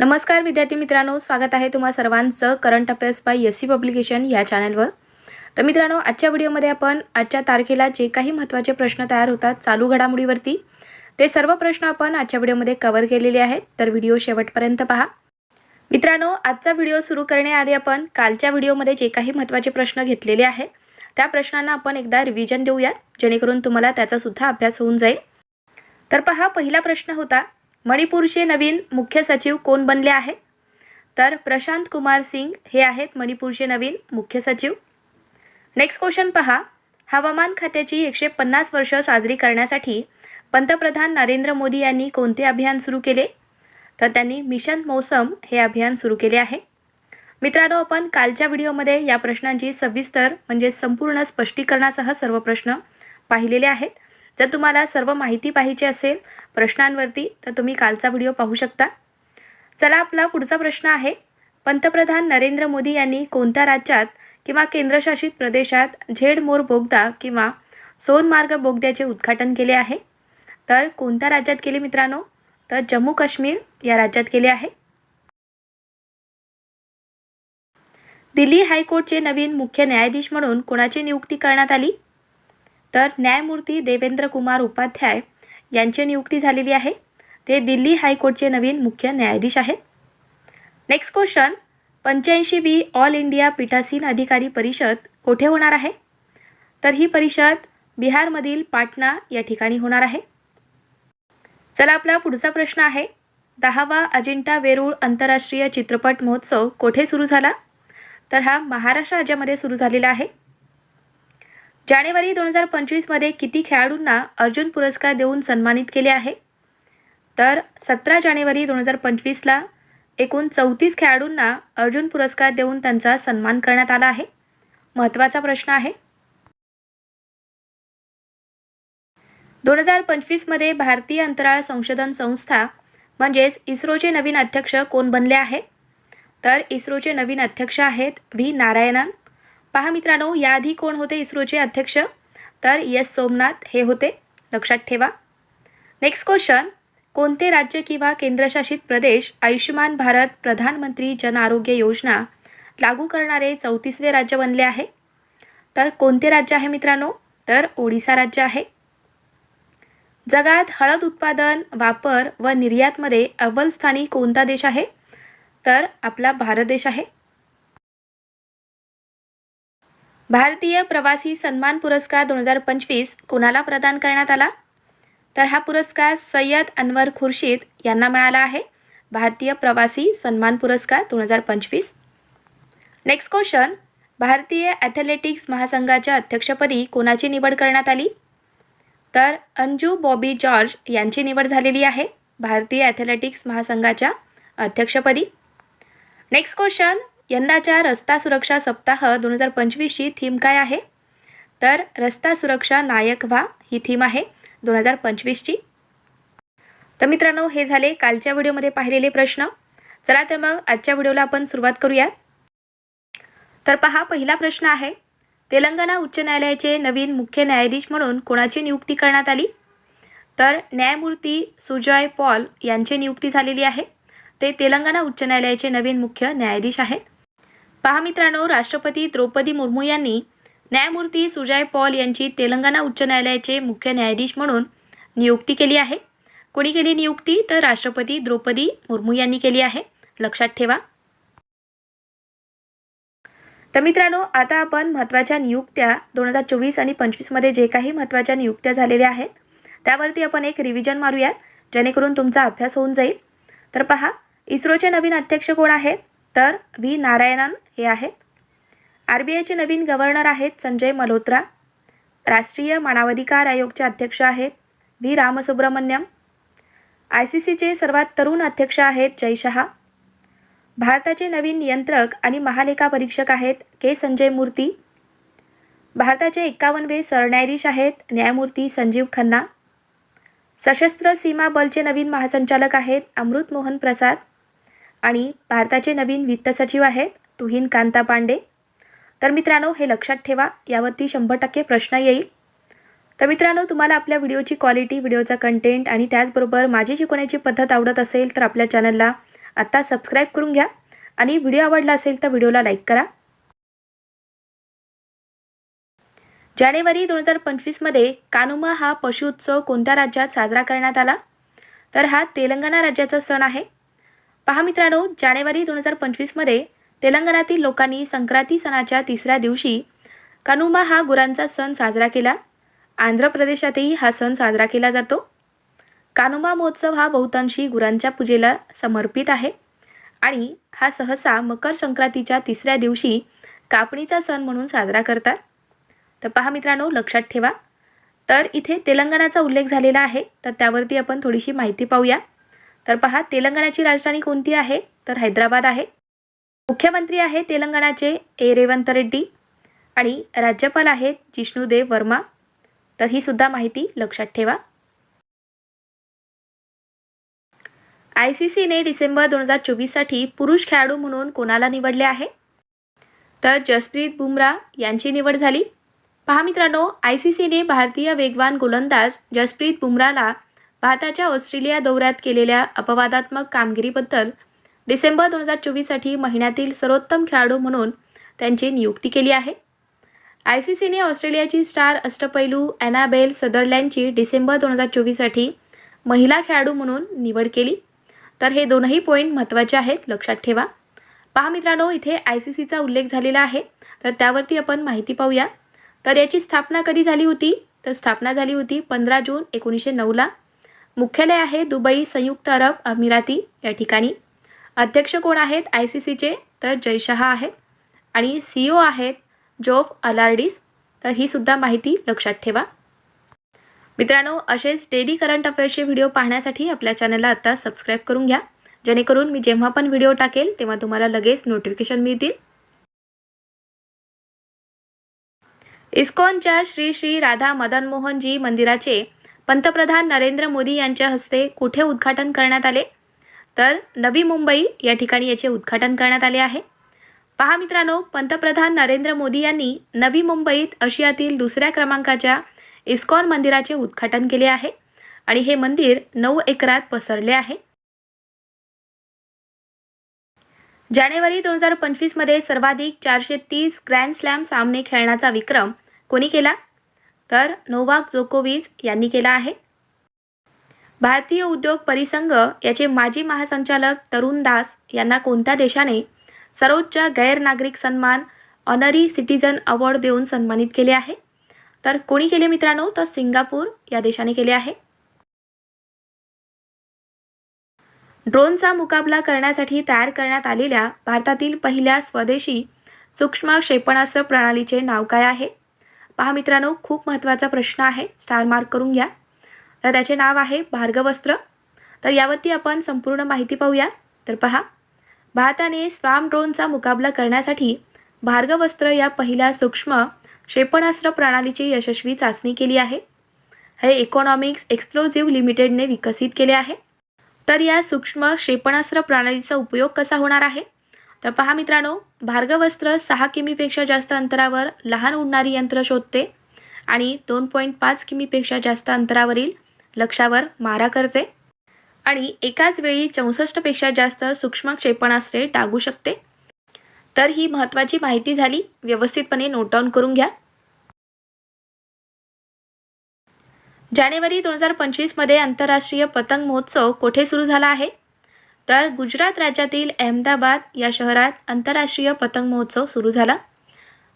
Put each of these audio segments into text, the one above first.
नमस्कार विद्यार्थी मित्रांनो स्वागत आहे तुम्हा सर्वांचं current affairs by S C publication या चॅनलवर. तर मित्रांनो आजच्या व्हिडिओमध्ये आपण आजच्या तारखेला जे काही महत्त्वाचे प्रश्न तयार होतात चालू घडामोडीवरती ते सर्व प्रश्न आपण आजच्या व्हिडिओमध्ये कवर केलेले आहेत. तर व्हिडिओ शेवटपर्यंत पहा. मित्रांनो आजचा व्हिडिओ सुरू करण्याआधी आपण कालच्या व्हिडिओमध्ये जे काही महत्त्वाचे प्रश्न घेतलेले आहेत त्या प्रश्नांना आपण एकदा रिव्हिजन देऊयात जेणेकरून तुम्हाला त्याचासुद्धा अभ्यास होऊन जाईल. तर पहा पहिला प्रश्न होता मणिपूरचे नवीन मुख्य सचिव कोण बनले आहेत तर प्रशांत कुमार सिंग हे आहेत मणिपूरचे नवीन मुख्य सचिव. नेक्स्ट क्वेश्चन पहा. हवामान खात्याची एकशे पन्नास वर्ष साजरी करण्यासाठी पंतप्रधान नरेंद्र मोदी यांनी कोणते अभियान सुरू केले? तर त्यांनी मिशन मौसम हे अभियान सुरू केले आहे. मित्रांनो आपण कालच्या व्हिडिओमध्ये या प्रश्नांची सविस्तर म्हणजे संपूर्ण स्पष्टीकरणासह सर्व प्रश्न पाहिलेले आहेत. जर तुम्हाला सर्व माहिती पाहिजे असेल प्रश्नांवरती तर तुम्ही कालचा व्हिडिओ पाहू शकता. चला आपला पुढचा प्रश्न आहे. पंतप्रधान नरेंद्र मोदी यांनी कोणत्या राज्यात किंवा केंद्रशासित प्रदेशात झेडमोर बोगदा किंवा सोनमार्ग बोगद्याचे उद्घाटन केले आहे? तर कोणत्या राज्यात केले मित्रांनो? तर जम्मू काश्मीर या राज्यात केले आहे. दिल्ली हायकोर्टचे नवीन मुख्य न्यायाधीश म्हणून कोणाची नियुक्ती करण्यात आली? तर न्यायमूर्ती देवेंद्र कुमार उपाध्याय यांची नियुक्ती झालेली आहे. ते दिल्ली हायकोर्टचे नवीन मुख्य न्यायाधीश आहेत. नेक्स्ट क्वेश्चन पंच्याऐंशी वी ऑल इंडिया पीठासीन अधिकारी परिषद कोठे होणार आहे? तर ही परिषद बिहारमधील पाटणा या ठिकाणी होणार आहे. चला आपला पुढचा प्रश्न आहे. दहावा अजिंठा वेरूळ आंतरराष्ट्रीय चित्रपट महोत्सव कोठे सुरू झाला? तर हा महाराष्ट्र राज्यामध्ये सुरू झालेला आहे. जानेवारी दोन हजार पंचवीसमध्ये किती खेळाडूंना अर्जुन पुरस्कार देऊन सन्मानित केले आहे? तर सतरा जानेवारी दोन हजार पंचवीसला एकूण चौतीस खेळाडूंना अर्जुन पुरस्कार देऊन त्यांचा सन्मान करण्यात आला आहे. महत्त्वाचा प्रश्न आहे. दोन हजार पंचवीसमध्ये भारतीय अंतराळ संशोधन संस्था म्हणजेच इस्रोचे नवीन अध्यक्ष कोण बनले आहेत तर इस्रोचे नवीन अध्यक्ष आहेत व्ही नारायणन. पहा मित्रांनो याआधी कोण होते इस्रोचे अध्यक्ष? तर एस सोमनाथ हे होते. लक्षात ठेवा. नेक्स्ट क्वेश्चन कोणते राज्य किंवा केंद्रशासित प्रदेश आयुष्यमान भारत प्रधानमंत्री जन आरोग्य योजना लागू करणारे चौतीसवे राज्य बनले आहे? तर कोणते राज्य आहे मित्रांनो? तर ओडिसा राज्य आहे. जगात हळद उत्पादन वापर व निर्यातमध्ये अव्वल स्थानी कोणता देश आहे? तर आपला भारत देश आहे. भारतीय प्रवासी सन्मान पुरस्कार दोन हजार पंचवीस कोणाला प्रदान करण्यात आला? तर हा पुरस्कार सय्यद अनवर खुर्शीद यांना मिळाला आहे. भारतीय प्रवासी सन्मान पुरस्कार दोन हजार पंचवीस. नेक्स्ट क्वेश्चन भारतीय ॲथलेटिक्स महासंघाच्या अध्यक्षपदी कोणाची निवड करण्यात आली? तर अंजू बॉबी जॉर्ज यांची निवड झालेली आहे. भारतीय ॲथलेटिक्स महासंघाच्या अध्यक्षपदी. नेक्स्ट क्वेश्चन यंदाच्या रस्ता सुरक्षा सप्ताह दोन हजार पंचवीसची थीम काय आहे? तर रस्ता सुरक्षा नायक व्हा ही थीम आहे दोन हजार पंचवीसची. तर मित्रांनो हे झाले कालच्या व्हिडिओमध्ये पाहिलेले प्रश्न. चला तर मग आजच्या व्हिडिओला आपण सुरुवात करूयात. तर पहा पहिला प्रश्न आहे तेलंगणा उच्च न्यायालयाचे नवीन मुख्य न्यायाधीश म्हणून कोणाची नियुक्ती करण्यात आली? तर न्यायमूर्ती सुजय पॉल यांची नियुक्ती झालेली आहे. ते तेलंगणा उच्च न्यायालयाचे नवीन मुख्य न्यायाधीश आहेत. पहा मित्रांनो राष्ट्रपती द्रौपदी मुर्मू यांनी न्यायमूर्ती सुजय पॉल यांची तेलंगणा उच्च न्यायालयाचे मुख्य न्यायाधीश म्हणून नियुक्ती केली आहे. कोणी केली नियुक्ती? तर राष्ट्रपती द्रौपदी मुर्मू यांनी केली आहे. लक्षात ठेवा. तर मित्रांनो आता आपण महत्त्वाच्या नियुक्त्या दोन हजार चोवीस आणि पंचवीसमध्ये जे काही महत्त्वाच्या नियुक्त्या झालेल्या आहेत त्यावरती आपण एक रिव्हिजन मारूयात जेणेकरून तुमचा अभ्यास होऊन जाईल. तर पहा इस्रोचे नवीन अध्यक्ष कोण आहेत? तर व्ही नारायणन हे आहेत. आर बी आयचे नवीन गव्हर्नर आहेत संजय मल्होत्रा. राष्ट्रीय मानवाधिकार आयोगचे अध्यक्ष आहेत व्ही. रामसुब्रमण्यम. आय सी सीचे सर्वात तरुण अध्यक्ष आहेत जय शहा. भारताचे नवीन नियंत्रक आणि महालेखा परीक्षक आहेत के. संजय मूर्ती. भारताचे एक्कावनवे सरन्यायाधीश आहेत न्यायमूर्ती संजीव खन्ना. सशस्त्र सीमा बलचे नवीन महासंचालक आहेत अमृत मोहन प्रसाद. आणि भारताचे नवीन वित्त सचिव आहेत तुहीन कांता पांडे. तर मित्रांनो हे लक्षात ठेवा यावरती शंभर टक्के प्रश्न येईल. तर मित्रांनो तुम्हाला आपल्या व्हिडिओची क्वालिटी व्हिडिओचा कंटेंट आणि त्याचबरोबर माझी शिकवण्याची पद्धत आवडत असेल तर आपल्या चॅनलला आत्ता सबस्क्राईब करून घ्या. आणि व्हिडिओ आवडला असेल तर व्हिडिओला लाईक करा. जानेवारी दोन हजार पंचवीसमध्ये कानुमा हा पशु उत्सव कोणत्या राज्यात साजरा करण्यात आला? तर हा तेलंगणा राज्याचा सण आहे. पहा मित्रांनो जानेवारी दोन हजार पंचवीसमध्ये तेलंगणातील लोकांनी संक्रांती सणाच्या तिसऱ्या दिवशी कानुमा हा गुरांचा सण साजरा केला. आंध्र प्रदेशातही हा सण साजरा केला जातो. कानुमा महोत्सव हा बहुतांशी गुरांच्या पूजेला समर्पित आहे. आणि हा सहसा मकर संक्रांतीच्या तिसऱ्या दिवशी कापणीचा सण म्हणून साजरा करतात. तर पहा मित्रांनो लक्षात ठेवा. तर इथे तेलंगणाचा उल्लेख झालेला आहे. तर त्यावरती आपण थोडीशी माहिती पाहूया. तर पहा तेलंगणाची राजधानी कोणती आहे? तर हैदराबाद आहे. मुख्यमंत्री आहे तेलंगणाचे ए. रेवंत रेड्डी आणि राज्यपाल आहेत जिष्णुदेव वर्मा. तर ही सुद्धा माहिती लक्षात ठेवा. आय सी सीने डिसेंबर दोन हजार चोवीससाठी पुरुष खेळाडू म्हणून कोणाला निवडले आहे? तर जसप्रीत बुमराह यांची निवड झाली. पहा मित्रांनो आय सी सीने भारतीय वेगवान गोलंदाज जसप्रीत बुमराहला भारताच्या ऑस्ट्रेलिया दौऱ्यात केलेल्या अपवादात्मक कामगिरीबद्दल डिसेंबर दोन हजार चोवीससाठी महिन्यातील सर्वोत्तम खेळाडू म्हणून त्यांची नियुक्ती केली आहे. आय सी सीने ऑस्ट्रेलियाची स्टार अष्टपैलू ॲनाबेल सदरलँडची डिसेंबर दोन हजार चोवीससाठी महिला खेळाडू म्हणून निवड केली. तर हे दोनही पॉईंट महत्त्वाचे आहेत लक्षात ठेवा. पहा मित्रांनो इथे आय सी सीचा उल्लेख झालेला आहे. तर त्यावरती आपण माहिती पाहूया. तर याची स्थापना कधी झाली होती? तर स्थापना झाली होती पंधरा जून एकोणीसशे नऊला मुख्यालय आहे दुबई संयुक्त अरब अमिराती या ठिकाणी. अध्यक्ष कोण आहेत? आय सी सीचे तर जयशहा आहेत. आणि सी ओ आहेत जोफ अलार्डिस. तर ही सुद्धा माहिती लक्षात ठेवा. मित्रांनो असेच डेली करंट अफेअर्सचे व्हिडिओ पाहण्यासाठी आपल्या चॅनलला आत्ता सबस्क्राईब करून घ्या. जेणेकरून मी जेव्हा पण व्हिडिओ टाकेल तेव्हा तुम्हाला लगेच नोटिफिकेशन मिळतील. इस्कॉनच्या श्री श्री राधा मदन मोहनजी मंदिराचे पंतप्रधान नरेंद्र मोदी यांच्या हस्ते कुठे उद्घाटन करण्यात आले? तर नवी मुंबई या ठिकाणी याचे उद्घाटन करण्यात आले आहे. पहा मित्रांनो पंतप्रधान नरेंद्र मोदी यांनी नवी मुंबईत आशियातील दुसऱ्या क्रमांकाच्या इस्कॉन मंदिराचे उद्घाटन केले आहे आणि हे मंदिर नऊ एकरात पसरले आहे. जानेवारी दोन हजार पंचवीसमध्ये सर्वाधिक चारशे तीस ग्रँड स्लॅम सामने खेळण्याचा विक्रम कोणी केला? तर नोवाक जोकोविच यांनी केला आहे. भारतीय उद्योग परिसंघ याचे माजी महासंचालक तरुण दास यांना कोणत्या देशाने सर्वोच्च गैरनागरिक सन्मान ऑनरी सिटीजन अवॉर्ड देऊन सन्मानित केले आहे? तर कोणी केले मित्रांनो? तर सिंगापूर या देशाने केले आहे. ड्रोनचा मुकाबला करण्यासाठी तयार करण्यात आलेल्या भारतातील पहिल्या स्वदेशी सूक्ष्म क्षेपणास्त्र प्रणालीचे नाव काय आहे? पहा मित्रांनो खूप महत्त्वाचा प्रश्न आहे. स्टार मार्क करून घ्या. तर त्याचे नाव आहे भार्गवस्त्र. तर यावरती आपण संपूर्ण माहिती पाहूया तर पहा. भारताने स्वाम ड्रोनचा मुकाबला करण्यासाठी भार्गवस्त्र या पहिल्या सूक्ष्म क्षेपणास्त्र प्रणालीची यशस्वी चाचणी केली आहे. हे इकॉनॉमिक्स एक्सप्लोझिव्ह लिमिटेडने विकसित केले आहे. तर या सूक्ष्म क्षेपणास्त्र प्रणालीचा उपयोग कसा होणार आहे? तर पहा मित्रांनो भार्गवस्त्र सहा किमीपेक्षा जास्त अंतरावर लहान उडणारी यंत्र शोधते आणि दोन पॉईंट पाच किमीपेक्षा जास्त अंतरावरील लक्षावर मारा करते. आणि एकाच वेळी चौसष्टपेक्षा जास्त सूक्ष्म क्षेपणास्त्रे टागू शकते. तर ही महत्त्वाची माहिती झाली. व्यवस्थितपणे नोट डाऊन करून घ्या. जानेवारी दोन हजार पंचवीसमध्ये आंतरराष्ट्रीय पतंग महोत्सव कोठे सुरू झाला आहे? तर गुजरात राज्यातील अहमदाबाद या शहरात आंतरराष्ट्रीय पतंग महोत्सव सुरू झाला.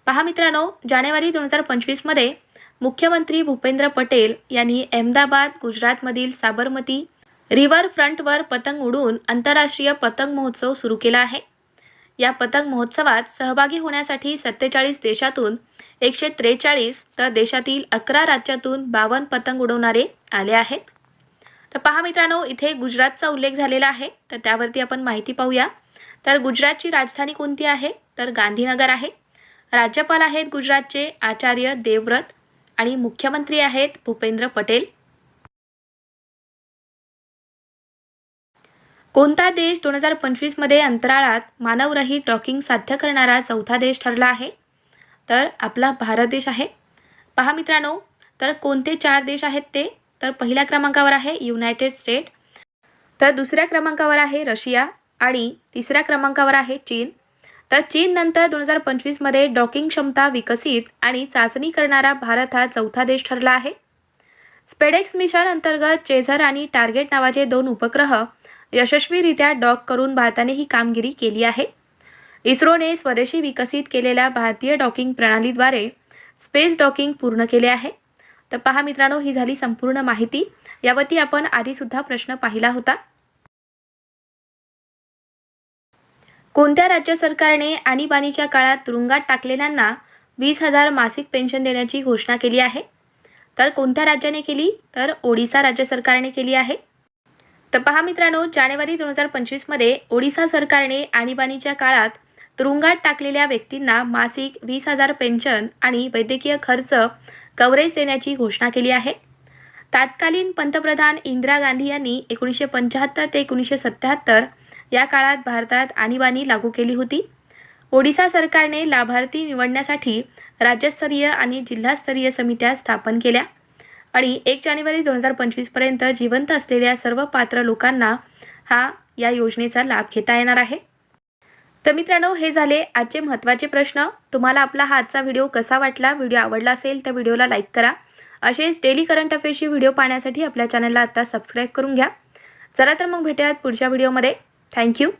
पहा मित्रांनो जानेवारी दोन हजार पंचवीसमध्ये मुख्यमंत्री भूपेंद्र पटेल यांनी अहमदाबाद गुजरातमधील साबरमती रिव्हर फ्रंटवर पतंग उडून आंतरराष्ट्रीय पतंग महोत्सव सुरू केला आहे. या पतंग महोत्सवात सहभागी होण्यासाठी सत्तेचाळीस देशातून एकशे त्रेचाळीस तर देशातील अकरा राज्यातून बावन्न पतंग उडवणारे आले आहेत. तर पहा मित्रांनो इथे गुजरातचा उल्लेख झालेला आहे. तर त्यावरती आपण माहिती पाहूया. तर गुजरातची राजधानी कोणती आहे? तर गांधीनगर आहे. राज्यपाल आहेत गुजरातचे आचार्य देवव्रत आणि मुख्यमंत्री आहेत भूपेंद्र पटेल. कोणता देश दोन हजार पंचवीसमध्ये अंतराळात मानवरहित डॉकिंग साध्य करणारा चौथा देश ठरला आहे? तर आपला भारत देश आहे. पहा मित्रांनो तर कोणते चार देश आहेत ते? तर पहिल्या क्रमांकावर आहे युनायटेड स्टेट तर दुसऱ्या क्रमांकावर आहे रशिया आणि तिसऱ्या क्रमांकावर आहे चीन. तर चीननंतर दोन हजार पंचवीसमध्ये डॉकिंग क्षमता विकसित आणि चाचणी करणारा भारत हा चौथा देश ठरला आहे. स्पेडेक्स मिशन अंतर्गत चेझर आणि टार्गेट नावाचे दोन उपग्रह यशस्वीरित्या डॉक करून भारताने ही कामगिरी केली आहे. इस्रोने स्वदेशी विकसित केलेल्या भारतीय डॉकिंग प्रणालीद्वारे स्पेस डॉकिंग पूर्ण केले आहे. तर पहा मित्रांनो ही झाली संपूर्ण माहिती. यावरती आपण आधीसुद्धा प्रश्न पाहिला होता. कोणत्या राज्य सरकारने आणीबाणीच्या काळात तुरुंगात टाकलेल्यांना वीस हजार मासिक पेन्शन देण्याची घोषणा केली आहे? तर कोणत्या राज्याने केली? तर ओडिसा राज्य सरकारने केली आहे. तर पहा मित्रांनो जानेवारी दोन हजार पंचवीसमध्ये ओडिसा सरकारने आणीबाणीच्या काळात तुरुंगात टाकलेल्या व्यक्तींना मासिक वीस हजार पेन्शन आणि वैद्यकीय खर्च कव्हरेज देण्याची घोषणा केली आहे. तत्कालीन पंतप्रधान इंदिरा गांधी यांनी एकोणीसशे पंच्याहत्तर ते एकोणीसशे सत्त्याहत्तर या काळात भारतात आणीबाणी लागू केली होती. ओडिसा सरकारने लाभार्थी निवडण्यासाठी राज्यस्तरीय आणि जिल्हास्तरीय समित्या स्थापन केल्या आणि एक जानेवारी दोन हजार पंचवीसपर्यंत जिवंत असलेल्या सर्व पात्र लोकांना हा या योजनेचा लाभ घेता येणार आहे. तर मित्रांनो हे झाले आजचे महत्त्वाचे प्रश्न. तुम्हाला आपला हा आजचा व्हिडिओ कसा वाटला व्हिडिओ आवडला असेल तर व्हिडिओला लाईक करा. असेच डेली करंट अफेअर्सची व्हिडिओ पाहण्यासाठी आपल्या चॅनलला आत्ता सबस्क्राईब करून घ्या. चला तर मग भेटूयात पुढच्या व्हिडिओमध्ये. Thank you.